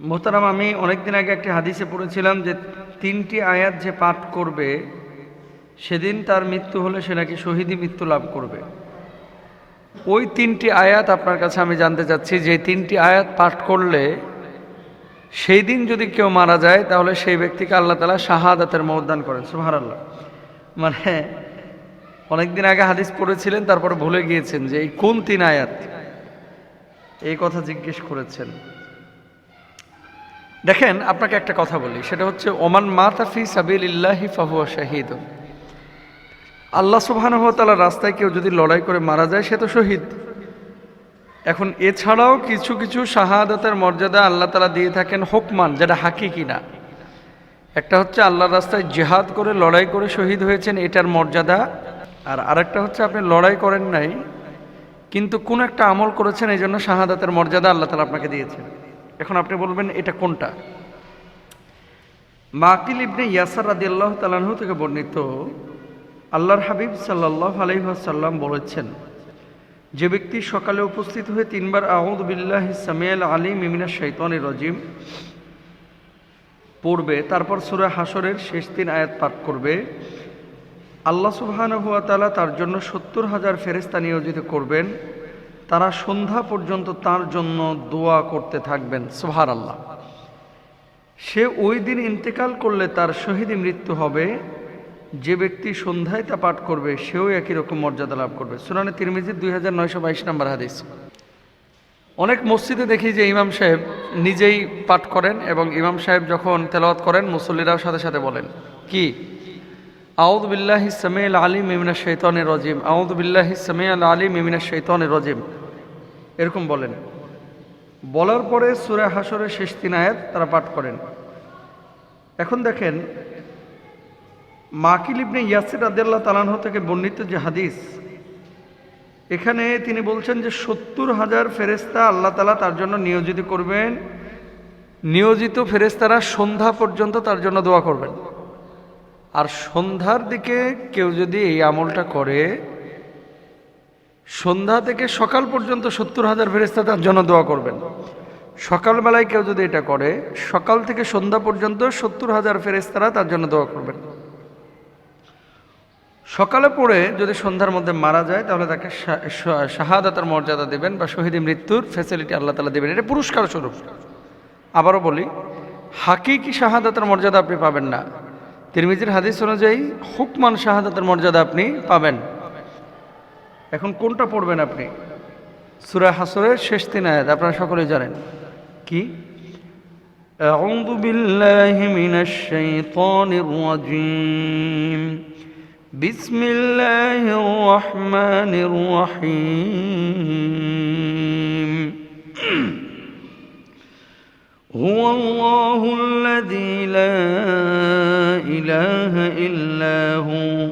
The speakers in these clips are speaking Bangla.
মোহতারাম, আমি অনেকদিন আগে একটি হাদিসে পড়েছিলাম যে তিনটি আয়াত যে পাঠ করবে, সেদিন তার মৃত্যু হলে সে নাকি শহীদি মৃত্যু লাভ করবে। ওই তিনটি আয়াত আপনার কাছে আমি জানতে চাচ্ছি, যে তিনটি আয়াত পাঠ করলে সেই দিন যদি কেউ মারা যায়, তাহলে সেই ব্যক্তিকে আল্লাহ তালা শাহাদাতের মহদান করেন। সুহার আল্লাহ মানে অনেকদিন আগে হাদিস পড়েছিলেন, তারপরে ভুলে গিয়েছেন যে এই কোন তিন আয়াত? এই কথা জিজ্ঞেস করেছেন। দেখেন, আপনাকে একটা কথা বলি, সেটা হচ্ছে, ওমান মাতাফি সাবিল ইল্লাহি ফাহুয়া শাহিদ। আল্লাহ সুবাহানুভতালার রাস্তায় কেউ যদি লড়াই করে মারা যায়, সে তো শহীদ। এখন এছাড়াও কিছু কিছু শাহাদাতের মর্যাদা আল্লাহ তালা দিয়ে থাকেন হোকমান, যেটা হাকিকি না। একটা হচ্ছে, আল্লাহর রাস্তায় জেহাদ করে, লড়াই করে শহীদ হয়েছেন, এটার মর্যাদা। আর আরেকটা হচ্ছে, আপনি লড়াই করেন নাই, কিন্তু কোন একটা আমল করেছেন এই জন্য শাহাদাতের মর্যাদা আল্লাহ তালা আপনাকে দিয়েছেন। এখন আপনি বলবেন, এটা কোনটা? মাকিল ইবনে ইয়াসার রাদি আল্লাহ তালাহু থেকে বর্ণিত, আল্লাহর হাবিব সাল্লাহ আলহিহাসাল্লাম বলেছেন, যে ব্যক্তি সকালে উপস্থিত হয়ে তিনবার আউদ বিল্লাহ সামিয়াল আলী মিমিনা শৈতানি রজিম পড়বে, তারপর সুরা হাসরের শেষ তিন আয়াত পাঠ করবে, আল্লাহ সুবহানহুয়া তালা তার জন্য সত্তর হাজার ফেরেস্তা নিয়োজিত করবেন তারা সন্ধ্যা পর্যন্ত তার জন্য দোয়া করতে থাকবেন সোহার আল্লাহ সে ওই দিন ইন্তেকাল করলে তার শহীদ মৃত্যু হবে। যে ব্যক্তি সন্ধ্যায় তা পাঠ করবে, সেও একই রকম মর্যাদা লাভ করবে। সুনানে তিরমিজির দুই হাজার নয়শো বাইশ নম্বর হাদিস। অনেক মসজিদে দেখি যে ইমাম সাহেব নিজেই পাঠ করেন এবং ইমাম সাহেব যখন তেলাওয়াত করেন, মুসল্লিরাও সাথে সাথে বলেন, কি? আউদ বিল্লাহ সামিয়াল আলী মিমিনা শৈতানের রজিম। আউদ বিল্লাহ সামিয়াল আলী মিমিনা শৈতানের রজিম। এরকম বলেন। বলার পরে সুরে হাসরের শেষ তিন আয়াত তারা পাঠ করেন। এখন দেখেন, মাকিল ইবনে ইয়াসির আদাল্লাহ তালানহ থেকে বর্ণিত যে হাদিস, এখানে তিনি বলছেন যে সত্তর হাজার ফেরেস্তা আল্লাহ তালা তার জন্য নিয়োজিত করবেন। নিয়োজিত ফেরেস্তারা সন্ধ্যা পর্যন্ত তার জন্য দোয়া করবেন। আর সন্ধ্যার দিকে কেউ যদি এই আমলটা করে সন্ধ্যা থেকে সকাল পর্যন্ত সত্তর হাজার ফেরেস্তা তার জন্য দোয়া করবেন। সকালবেলায় কেউ যদি এটা করে, সকাল থেকে সন্ধ্যা পর্যন্ত সত্তর হাজার ফেরেস্তারা তার জন্য দোয়া করবেন। সকালে পড়ে যদি সন্ধ্যার মধ্যে মারা যায়, তাহলে তাকে শাহাদাতার মর্যাদা দেবেন বা শহীদি মৃত্যুর ফ্যাসিলিটি আল্লাহ তালা দেবেন। এটা পুরস্কার স্বরূপ। আবারও বলি, হাকিকি শাহাদাতের মর্যাদা আপনি পাবেন না। তিরমিজির হাদিস অনুযায়ী হুকমান শাহাদাতের মর্যাদা আপনি পাবেন। এখন কোনটা পড়বেন আপনি সুরা হাসরের শেষ তিন আয়াত আপনারা সকলেই জানেন কি أعوذ بالله من الشيطان الرجيم بسم الله الرحمن الرحيم هو الله الذي لا إله إلا هو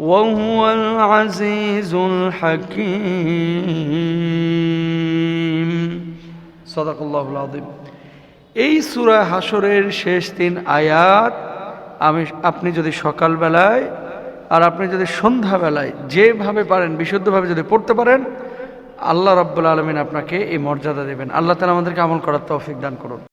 وهو العزيز الحكيم صدق الله العظيم এই সূরা হাসরের শেষ তিন আয়াত আমি আপনি যদি সকালবেলায় আর আপনি যদি সন্ধ্যাবেলায় যেভাবে পারেন বিশুদ্ধভাবে যদি পড়তে পারেন আল্লাহ রাব্বুল আলমিন আপনাকে এই মর্যাদা দেবেন আল্লাহ তালা আমাদেরকে আমল করার তৌফিক দান করুন